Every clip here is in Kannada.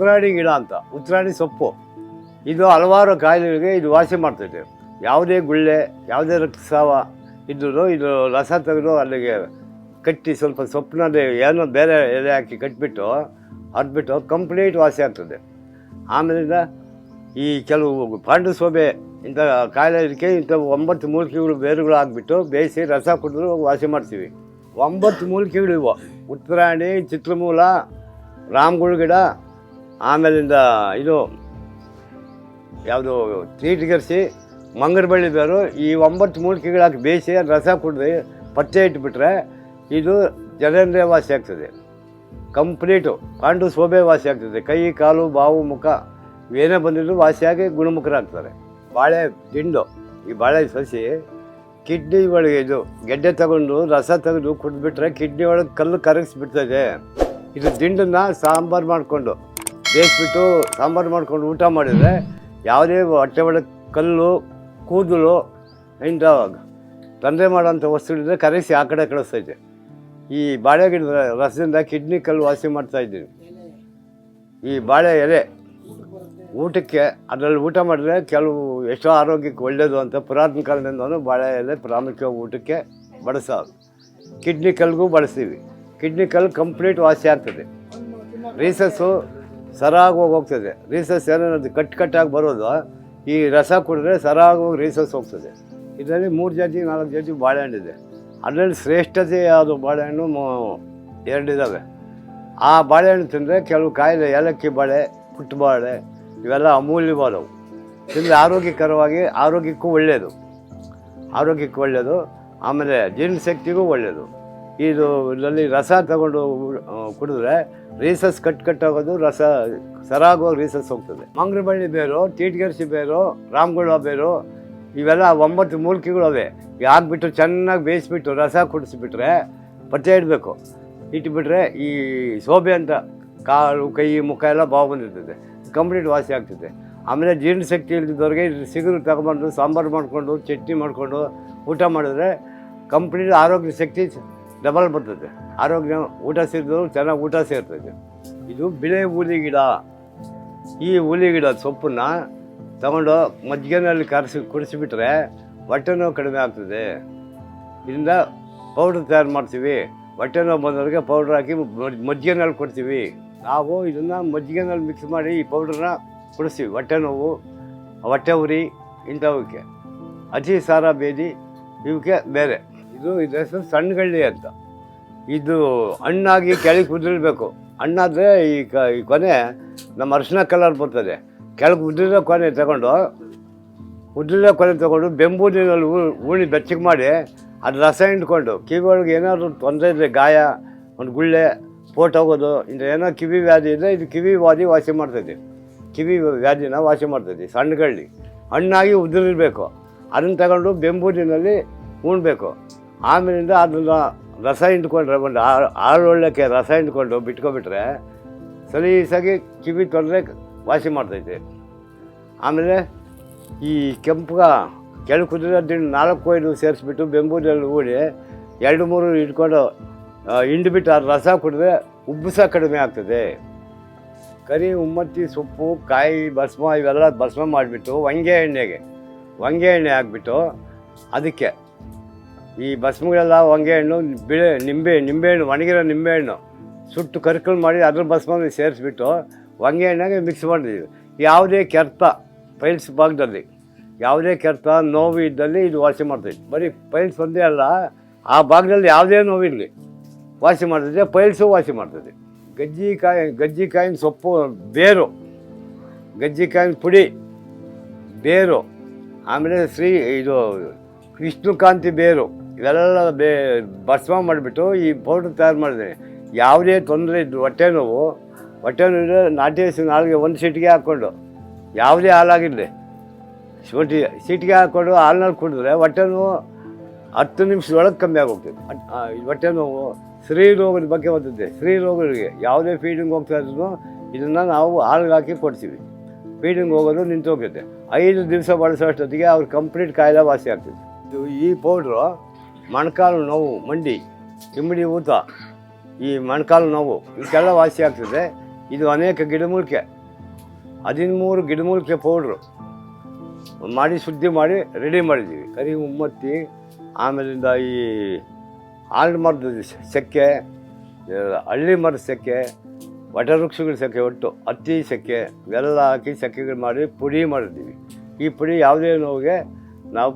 ಉತ್ತರಾಣಿ ಗಿಡ ಅಂತ ಉತ್ತರಾಣಿ ಸೊಪ್ಪು. ಇದು ಹಲವಾರು ಕಾಯಿಲೆಗಳಿಗೆ ಇದು ವಾಸಿ ಮಾಡ್ತೈತೆ ಯಾವುದೇ ಗುಳ್ಳೆ, ಯಾವುದೇ ರಕ್ತಸ್ರಾವ ಇದ್ದರೂ ಇದು ರಸ ತೆಗೆದು ಅಲ್ಲಿಗೆ ಕಟ್ಟಿ ಸ್ವಲ್ಪ ಸೊಪ್ಪಿನಲ್ಲಿ ಏನೋ ಬೇರೆ ಎಲೆ ಹಾಕಿ ಕಟ್ಬಿಟ್ಟು ಅದ್ಬಿಟ್ಟು ಕಂಪ್ಲೀಟ್ ವಾಸಿ ಆಗ್ತದೆ. ಆಮೇಲಿಂದ ಈ ಕೆಲವು ಪಾಂಡು ಸೋಬೆ ಇಂಥ ಕಾಯಿಲೆ ಇದಕ್ಕೆ ಇಂಥ ಒಂಬತ್ತು ಮೂಲಿಕೆಗಳು ಬೇರುಗಳು ಹಾಕ್ಬಿಟ್ಟು ಬೇಯಿಸಿ ರಸ ಕುಡಿದ್ರು ವಾಸಿ ಮಾಡ್ತೀವಿ. ಒಂಬತ್ತು ಮೂಲಿಕೆಗಳು ಇವು. ಉತ್ತರಾಣಿ ಚಿತ್ರಮೂಲ, ರಾಮಗುಳು ಗಿಡ ಆಮೇಲಿಂದ ಇದು ಯಾವುದು ಮಂಗರ ಬಳ್ಳಿ ಬೇರು ಈ ಒಂಬತ್ತು ಮೂಲಿಕೆಗಳು ಹಾಕಿ ಬೇಯಿಸಿ ರಸ ಕುಡಿದು ಪಚ್ಚೆ ಇಟ್ಬಿಟ್ರೆ ಇದು ಜನೇಂದ್ರಿಯ ವಾಸಿ ಆಗ್ತದೆ. ಕಂಪ್ಲೀಟು ಕಾಂಡು ಶೋಭೆ ವಾಸಿ ಆಗ್ತದೆ. ಕೈ, ಕಾಲು, ಬಾವು, ಮುಖ ಏನೇ ಬಂದಿದ್ರು ವಾಸಿಯಾಗಿ ಗುಣಮುಖರಾಗ್ತಾರೆ. ಬಾಳೆ ದಿಂಡು ಈ ಬಾಳೆ ಸಸಿ ಕಿಡ್ನಿ ಒಳಗೆ ಇದು ಗೆಡ್ಡೆ ತಗೊಂಡು ರಸ ತೆಗೆದು ಕುಡಿದ್ಬಿಟ್ರೆ ಕಿಡ್ನಿ ಒಳಗೆ ಕಲ್ಲು ಕರಗಿಸ್ಬಿಡ್ತದೆ. ಇದು ದಿಂಡನ್ನು ಸಾಂಬಾರು ಮಾಡಿಕೊಂಡು ಬೇಯಿಸ್ಬಿಟ್ಟು ಸಾಂಬಾರು ಮಾಡ್ಕೊಂಡು ಊಟ ಮಾಡಿದರೆ ಯಾವುದೇ ಹೊಟ್ಟೆ ಒಳಗೆ ಕಲ್ಲು, ಕೂದಲು ಇಂಥ ತಂದೆ ಮಾಡೋಂಥ ವಸ್ತುಗಳಿದ್ರೆ ಕರೆಸಿ ಆ ಕಡೆ ಕಳಿಸ್ತೈತೆ ಈ ಬಾಳೆ ಗಿಡದ ರಸದಿಂದ ಕಿಡ್ನಿ ಕಲ್ಲು ವಾಸಿ ಮಾಡ್ತಾ ಇದ್ದೀನಿ. ಈ ಬಾಳೆ ಎಲೆ ಊಟಕ್ಕೆ ಅದರಲ್ಲಿ ಊಟ ಮಾಡಿದ್ರೆ ಕೆಲವು ಎಷ್ಟೋ ಆರೋಗ್ಯಕ್ಕೆ ಒಳ್ಳೆಯದು ಅಂತ ಪುರಾತನ ಕಾಲದಿಂದಲೂ ಬಾಳೆ ಎಲೆ ಪ್ರಾಮುಖ್ಯವಾಗಿ ಊಟಕ್ಕೆ ಬಳಸೋದು. ಕಿಡ್ನಿ ಕಲ್ಗೂ ಬಳಸ್ತೀವಿ. ಕಿಡ್ನಿ ಕಲ್ಲು ಕಂಪ್ಲೀಟ್ ವಾಸಿ ಆಗ್ತದೆ. ರೀಸಸ್ಸು ಹೋಗಿ ಹೋಗ್ತದೆ. ರೀಸಸ್ ಏನೇನದು ಕಟ್ ಕಟ್ಟಾಗಿ ಬರೋದು. ಈ ರಸ ಕುಡಿದ್ರೆ ಸರಾಗಿ ಹೋಗಿ ರೀಸಸ್ ಹೋಗ್ತದೆ. ಇದರಲ್ಲಿ ಮೂರು ಜಾತಿ, ನಾಲ್ಕು ಜಾತಿ ಬಾಳೆಹಣ್ಣಿದೆ ಅದರಲ್ಲಿ ಶ್ರೇಷ್ಠತೆ ಯಾವುದು ಬಾಳೆಹಣ್ಣು? ಎರಡು ಎರಡಿದ್ದಾವೆ ಆ ಬಾಳೆಹಣ್ಣು ತಿಂದರೆ ಕೆಲವು ಕಾಯಿಲೆ, ಏಲಕ್ಕಿ ಬಾಳೆ ಪುಟ್ಟ ಬಾಳೆ ಇವೆಲ್ಲ ಅಮೂಲ್ಯವಾದವು ತಿಂದರೆ ಆರೋಗ್ಯಕರವಾಗಿ ಆರೋಗ್ಯಕ್ಕೂ ಒಳ್ಳೆಯದು ಆರೋಗ್ಯಕ್ಕೂ ಒಳ್ಳೆಯದು ಆಮೇಲೆ ಜೀರ್ಣಶಕ್ತಿಗೂ ಒಳ್ಳೆಯದು ಇದು ಇದರಲ್ಲಿ ರಸ ತಗೊಂಡು ಕುಡಿದ್ರೆ ರೀಸಸ್ ಕಟ್ ಕಟ್ಟಾಗೋದು ರಸ ಸರಾಗುವಾಗ ರೀಸಸ್ ಹೋಗ್ತದೆ. ಮಂಗ್ರಬಳ್ಳಿ ಬೇರು ಟೀಟ್ಗೆರ್ಸಿ ಬೇರು ರಾಮಗುಳ ಬೇರು, ಇವೆಲ್ಲ ಒಂಬತ್ತು ಮೂಲಿಕೆಗಳು ಅವೆ. ಹಾಕ್ಬಿಟ್ಟು ಚೆನ್ನಾಗಿ ಬೇಯಿಸ್ಬಿಟ್ಟು, ರಸ ಕುಡಿಸ್ಬಿಟ್ರೆ ಪತ್ತೆ ಇಡಬೇಕು. ಇಟ್ಬಿಟ್ರೆ ಈ ಶೋಭೆ ಅಂತ ಕಾಲು, ಕೈ, ಮುಖ ಎಲ್ಲ ಬಾವು ಬಂದಿರ್ತದೆ. ಕಂಪ್ಲೀಟ್ ವಾಸಿ ಆಗ್ತದೆ. ಆಮೇಲೆ ಜೀರ್ಣಶಕ್ತಿ ಇಲ್ದಿದ್ದವ್ರಿಗೆ ಸಿಗುರು ತಗೊಂಬಂದು ಸಾಂಬಾರು ಮಾಡಿಕೊಂಡು, ಚಟ್ನಿ ಮಾಡಿಕೊಂಡು ಊಟ ಮಾಡಿದ್ರೆ ಕಂಪ್ಲೀಟ್ ಆರೋಗ್ಯ ಶಕ್ತಿ ಡಬಲ್ ಬರ್ತದೆ. ಆರೋಗ್ಯ ಊಟ ಸೇರಿದ್ರು ಚೆನ್ನಾಗಿ ಊಟ ಸೇರ್ತದೆ. ಇದು ಬಿಳೆ ಹೂಲಿ ಗಿಡ. ಈ ಹುಲಿ ಗಿಡ ಸೊಪ್ಪನ್ನ ತಗೊಂಡು ಮಜ್ಜಿಗೆನಲ್ಲಿ ಕರೆಸಿ, ಕುಡಿಸಿಬಿಟ್ರೆ ಹೊಟ್ಟೆ ನೋವು ಕಡಿಮೆ ಆಗ್ತದೆ. ಇದರಿಂದ ಪೌಡ್ರ್ ತಯಾರು ಮಾಡ್ತೀವಿ. ಹೊಟ್ಟೆ ನೋವು ಬಂದವ್ರಿಗೆ ಪೌಡ್ರ್ ಹಾಕಿ ಮಜ್- ಮಜ್ಜಿಗೆನಲ್ಲಿ ಕೊಡ್ತೀವಿ. ನಾವು ಇದನ್ನು ಮಜ್ಜಿಗೆನಲ್ಲಿ ಮಿಕ್ಸ್ ಮಾಡಿ ಈ ಪೌಡ್ರನ್ನ ಕುಡಿಸ್ತೀವಿ. ಹೊಟ್ಟೆ ನೋವು, ಹೊಟ್ಟೆ ಉರಿ ಇಂಥವಕ್ಕೆ. ಅತಿ ಸಾರ, ಬೇದಿ ಇವಕ್ಕೆ ಬೇರೆ. ಇದು ಇದು ಹೆಸರು ಸಣ್ಣಗಳ್ಳಿ ಅಂತ. ಇದು ಹಣ್ಣಾಗಿ ಕೆಳಗೆ ಕುದಿರ್ಬೇಕು ಹಣ್ಣಾದರೆ ಈ ಕ, ಈ ಕೊನೆ ನಮ್ಮ ಅರಿಶಿನ ಕಲರ್ ಬರ್ತದೆ. ಕೆಳಗೆ ಉದ್ರಿರೋ ಕೊನೆ ತಗೊಂಡು ಉದ್ರಿರೋ ಕೊನೆ ತಗೊಂಡು ಬೆಂಬು ನೀರಲ್ಲಿ ಉಳಿ ಬೆಚ್ಚಗೆ ಮಾಡಿ ಅದು ರಸ ಹಿಂಡ್ಕೊಂಡು ಕಿವಿ ಒಳಗೆ ಏನಾದರೂ ತೊಂದರೆ ಇದ್ದರೆ ಗಾಯ, ಒಂದು ಗುಳ್ಳೆ ಪೋಟ್ ಹೋಗೋದು ಇಂಥ ಏನೋ ಕಿವಿ ವ್ಯಾಧಿ ಇದ್ದರೆ ಇದು ಕಿವಿ ವ್ಯಾಧಿ ವಾಸಿ ಮಾಡ್ತೈತಿ. ಕಿವಿ ವ್ಯಾಧಿನ ವಾಸಿ ಮಾಡ್ತೈತಿ ಸಣ್ಣಗಳ್ಳಿ ಹಣ್ಣಾಗಿ ಉದುರಿರಬೇಕು ಅದನ್ನು ತಗೊಂಡು ಬೆಂಬೂರಿನಲ್ಲಿ ಉಣ್ಬೇಕು ಆಮೇಲಿಂದ ಅದನ್ನು ರಸ ಹಿಂಡ್ಕೊಂಡ್ರೆ ಒಂದು ಆಳೊಳ್ಳೆಕ್ಕೆ ರಸ ಹಿಂಡ್ಕೊಂಡು ಬಿಟ್ಕೊಬಿಟ್ರೆ ಸಲೀಸಾಗಿ ಕಿವಿ ತೊಂದರೆ ವಾಸಿ ಮಾಡ್ತೈತೆ. ಆಮೇಲೆ ಈ ಕೆಂಪುಗ ಕೆಳ ದಿಂಡು ನಾಲ್ಕು ಕೊಯ್ಲು ಸೇರಿಸ್ಬಿಟ್ಟು ಬೆಂಬೂರಲ್ಲಿ ಹೂಡಿ ಎರಡು ಮೂರು ಇಟ್ಕೊಂಡು ಆ, ಹಿಂಡ್ಬಿಟ್ಟು ಅದು ರಸ ಕುಡಿದ್ರೆ ಉಬ್ಬಸ ಕಡಿಮೆ ಆಗ್ತದೆ. ಕರಿ ಉಮ್ಮತ್ತಿ ಸೊಪ್ಪು ಕಾಯಿ ಭಸ್ಮ ಇವೆಲ್ಲ ಭಸ್ಮ ಮಾಡಿಬಿಟ್ಟು ಹೊಂಗೆ ಎಣ್ಣೆಗೆ ಹೊಂಗೆ ಎಣ್ಣೆ ಹಾಕ್ಬಿಟ್ಟು ಅದಕ್ಕೆ ಈ ಭಸ್ಮಗಳೆಲ್ಲ ಹೊಂಗೆ ಹಣ್ಣು ಬಿಳೆ, ನಿಂಬೆ, ನಿಂಬೆಹಣ್ಣು, ಒಣಗಿರೋ ನಿಂಬೆಹಣ್ಣು. ಸುಟ್ಟು ಕರ್ಕಲ್ ಮಾಡಿ ಅದ್ರ ಭಸ್ಮ ಸೇರಿಸ್ಬಿಟ್ಟು ಹೊಂಗೆ ಹಣ್ಣಾಗೆ ಮಿಕ್ಸ್ ಮಾಡಿದ್ವಿ ಯಾವುದೇ ಕೆರ್ತ ಪೈಲ್ಸ್ ಭಾಗದಲ್ಲಿ, ಯಾವುದೇ ಕೆರ್ತ ನೋವು ಇದ್ದಲ್ಲಿ ಇದು ವಾಸಿ ಮಾಡ್ತೈತಿ ಬರೀ ಪೈಲ್ಸ್ ಒಂದೇ ಅಲ್ಲ, ಆ ಭಾಗದಲ್ಲಿ ಯಾವುದೇ ನೋವಿರಲಿ ವಾಸಿ ಮಾಡ್ತದೆ ಪೈಲ್ಸು ವಾಸಿ ಮಾಡ್ತದೆ ಗಜ್ಜಿಕಾಯಿ, ಗಜ್ಜಿಕಾಯಿನ ಸೊಪ್ಪು, ಬೇರು, ಗಜ್ಜಿಕಾಯಿನ ಪುಡಿ, ಬೇರು, ಆಮೇಲೆ ಶ್ರೀ ಇದು ವಿಷ್ಣುಕಾಂತಿ ಬೇರು, ಇವೆಲ್ಲ ಬೇ, ಭಸ್ಮ ಮಾಡಿಬಿಟ್ಟು ಈ ಪೌಡ್ರ್ ತಯಾರು ಮಾಡಿದ್ದೀನಿ ಯಾವುದೇ ತೊಂದರೆ ಇದ್ದು ಹೊಟ್ಟೆ ನೋವು ಹೊಟ್ಟೆ ನೋವು ನಾಟಿ ಹಸಿ ನಾಲ್ಗೆ ಒಂದು ಸೀಟಿಗೆ ಹಾಕ್ಕೊಂಡು, ಯಾವುದೇ ಹಾಲಾಗಿರಲಿ, ಶುಂಠಿ ಸೀಟಿಗೆ ಹಾಕ್ಕೊಂಡು ಹಾಲಿನಲ್ಲಿ ಕುಡಿದ್ರೆ ಹೊಟ್ಟೆ ನೋವು ಹತ್ತು ನಿಮಿಷದೊಳಗೆ ಕಮ್ಮಿ ಆಗೋಗ್ತದೆ. ಹೊಟ್ಟೆ ನೋವು ಸ್ತ್ರೀ ರೋಗದ ಬಗ್ಗೆ ಬಂದಿದ್ದೆ ಸ್ತ್ರೀ ರೋಗಗಳಿಗೆ ಯಾವುದೇ ಫೀಡಿಂಗ್ ಹೋಗ್ತಾ ಇದ್ರು ಇದನ್ನು ನಾವು ಹಾಲಿಗೆ ಹಾಕಿ ಕೊಡ್ತೀವಿ. ಫೀಡಿಂಗ್ ಹೋಗೋದು ನಿಂತೋಗುತ್ತೆ ಐದು ದಿವಸ ಬಳಸೋಷ್ಟೊತ್ತಿಗೆ ಅವ್ರು ಕಂಪ್ಲೀಟ್ ಕಾಯಿಲೆ ವಾಸಿ ಆಗ್ತದೆ. ಇದು ಈ ಪೌಡ್ರು ಮೊಣಕಾಲು ನೋವು, ಮಂಡಿ ಚಿಮ್ಮಡಿ ಊತ, ಈ ಮೊಣಕಾಲು ನೋವು, ಇದಕ್ಕೆಲ್ಲ ವಾಸಿ ಆಗ್ತದೆ. ಇದು ಅನೇಕ ಗಿಡಮೂಲಿಕೆ, ಹದಿಮೂರು ಗಿಡಮೂಲಿಕೆ ಪೌಡ್ರು ಮಾಡಿ ಶುದ್ಧಿ ಮಾಡಿ ರೆಡಿ ಮಾಡಿದ್ದೀವಿ. ಕರಿ ಉಮ್ಮತ್ತಿ, ಆಮೇಲಿಂದ ಈ ಆಲ್ಡ್ ಮರದ ಸೆಕ್ಕೆ, ಹಳ್ಳಿ ಮರದ ಸೆಕ್ಕೆ, ವಟವೃಕ್ಷಗಳ ಸೆಕೆ ಒಟ್ಟು ಹತ್ತಿ ಸೆಕ್ಕೆ, ಇವೆಲ್ಲ ಹಾಕಿ ಸೆಕ್ಕೆಗಳು ಮಾಡಿ ಪುಡಿ ಮಾಡಿದ್ದೀವಿ. ಈ ಪುಡಿ ಯಾವುದೇ ನೋವಿಗೆ ನಾವು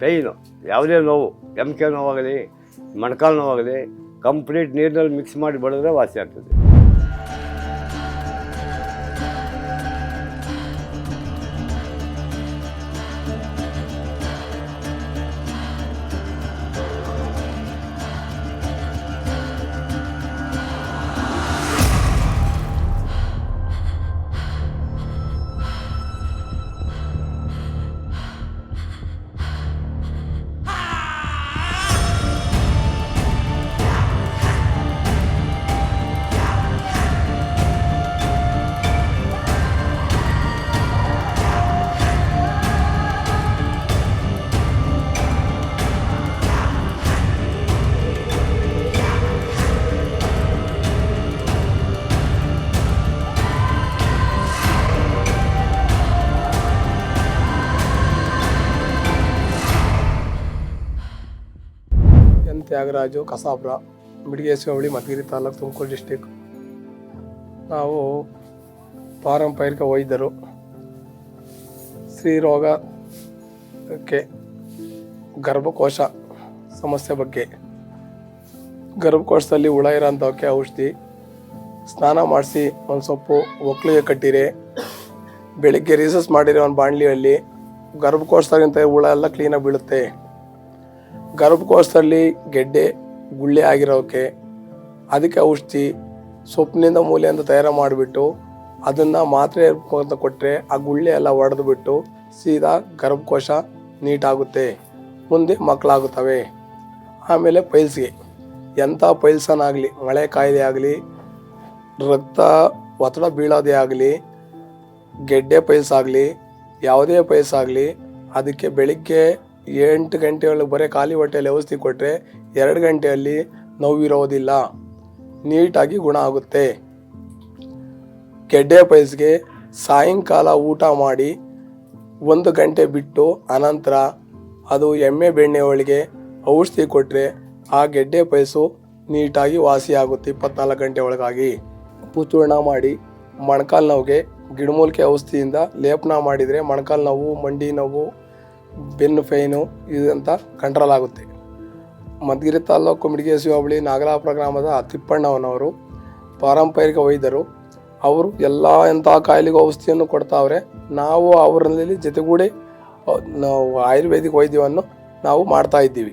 ಪೇಯ್ನು ಯಾವುದೇ ನೋವು ಎಮ್ಕೆ ನೋವಾಗಲಿ, ಮೊಣಕಾಲು ನೋವಾಗಲಿ ಕಂಪ್ಲೀಟ್ ನೀರಿನಲ್ಲಿ ಮಿಕ್ಸ್ ಮಾಡಿ ಬಡಿದ್ರೆ ವಾಸಿ ಆಗ್ತದೆ. ತ್ಯಾಗರಾಜು ಕಸಾಪುರ ಬಿಡಿಗೇಸಿ ಹೋಬಳಿ ತಾಲೂಕು ತುಮಕೂರು ಡಿಸ್ಟಿಕ್ ನಾವು ಪಾರಂಪರಿಕ ವೈದ್ಯರು. ಸ್ತ್ರೀರೋಗಕ್ಕೆ ಗರ್ಭಕೋಶ ಸಮಸ್ಯೆ ಬಗ್ಗೆ. ಗರ್ಭಕೋಶದಲ್ಲಿ ಹುಳ ಇರೋಂಥವಕ್ಕೆ ಔಷಧಿ. ಸ್ನಾನ ಮಾಡಿಸಿ ಒಂದು ಸೊಪ್ಪು ಒಕ್ಕಲಿಗೆ ಕಟ್ಟಿರಿ. ಬೆಳಿಗ್ಗೆ ರೀಸಸ್ ಮಾಡಿರೋ ಒಂದು ಬಾಣಲಿಯಲ್ಲಿ. ಗರ್ಭಕೋಶದಾಗಿಂತ ಹುಳ ಎಲ್ಲ ಕ್ಲೀನಾಗಿ ಬೀಳುತ್ತೆ. ಗರ್ಭಕೋಶದಲ್ಲಿ ಗೆಡ್ಡೆ, ಗುಳ್ಳೆ ಆಗಿರೋಕೆ ಅದಕ್ಕೆ ಔಷಧಿ, ಸೊಪ್ಪಿನಿಂದ ಮೂಲೆಯಿಂದ ತಯಾರು ಮಾಡಿಬಿಟ್ಟು ಅದನ್ನು ಮಾತ್ರೆ ಅಂತ ಕೊಟ್ಟರೆ ಆ ಗುಳ್ಳೆ ಎಲ್ಲ ಒಡೆದು ಬಿಟ್ಟು ಸೀದಾ ಗರ್ಭಕೋಶ ನೀಟಾಗುತ್ತೆ. ಮುಂದೆ ಮಕ್ಕಳಾಗುತ್ತವೆ. ಆಮೇಲೆ ಪೈಲ್ಸ್ಗೆ. ಎಂಥ ಪೈಲ್ಸನಾಗಲಿ ಮಳೆ ಕಾಯಿಲೆ ಆಗಲಿ, ರಕ್ತ ಒತ್ತಡ ಬೀಳೋದೇ ಆಗಲಿ, ಗೆಡ್ಡೆ ಪೈಲ್ಸ್ ಆಗಲಿ, ಯಾವುದೇ ಪೈಲ್ಸ್ ಆಗಲಿ, ಅದಕ್ಕೆ ಬೆಳಿಗ್ಗೆ ಎಂಟು ಗಂಟೆ ಒಳಗೆ ಬರೀ ಖಾಲಿ ಹೊಟ್ಟೆಯಲ್ಲಿ ಔಷಧಿ ಕೊಟ್ಟರೆ ಎರಡು ಗಂಟೆಯಲ್ಲಿ ನೋವಿರೋದಿಲ್ಲ. ನೀಟಾಗಿ ಗುಣ ಆಗುತ್ತೆ. ಗೆಡ್ಡೆ ಪೈಲ್ಸ್ಗೆ ಸಾಯಂಕಾಲ ಊಟ ಮಾಡಿ ಒಂದು ಗಂಟೆ ಬಿಟ್ಟು ಅನಂತರ ಅದು ಎಮ್ಮೆ ಬೆಣ್ಣೆ ಒಳಗೆ ಔಷಧಿ ಕೊಟ್ಟರೆ ಆ ಗೆಡ್ಡೆ ಪೈಸು ನೀಟಾಗಿ ವಾಸಿಯಾಗುತ್ತೆ ಇಪ್ಪತ್ನಾಲ್ಕು ಗಂಟೆ ಒಳಗಾಗಿ. ಪುಚೂರ್ಣ ಮಾಡಿ ಮೊಣಕಾಲು ನೋವಿಗೆ ಗಿಡಮೂಲಿಕೆ ಔಷಧಿಯಿಂದ ಲೇಪನ ಮಾಡಿದರೆ ಮೊಣಕಾಲು ನೋವು, ಮಂಡಿ ನೋವು ಬೆನ್ನು ಫೈನು ಇದಂತ ಕಂಟ್ರೋಲ್ ಆಗುತ್ತೆ. ಮಧುಗಿರಿ ತಾಲೂಕು ಮಿಡಿಗೇಸಿ ಹೋಬಳಿ ನಾಗಲಾಪುರ ಗ್ರಾಮದ ತಿಪ್ಪಣ್ಣವನವರು, ಪಾರಂಪರಿಕ ವೈದ್ಯರು, ಅವರು ಎಲ್ಲ ಎಂಥ ಕಾಯಿಲೆಗೂ ಔಷಧಿಯನ್ನು ಕೊಡ್ತಾವ್ರೆ, ನಾವು ಅವರಲ್ಲಿ ಜೊತೆಗೂಡಿ ನಾವು ಆಯುರ್ವೇದಿಕ್ ವೈದ್ಯವನ್ನು ನಾವು ಮಾಡ್ತಾ ಇದ್ದೀವಿ.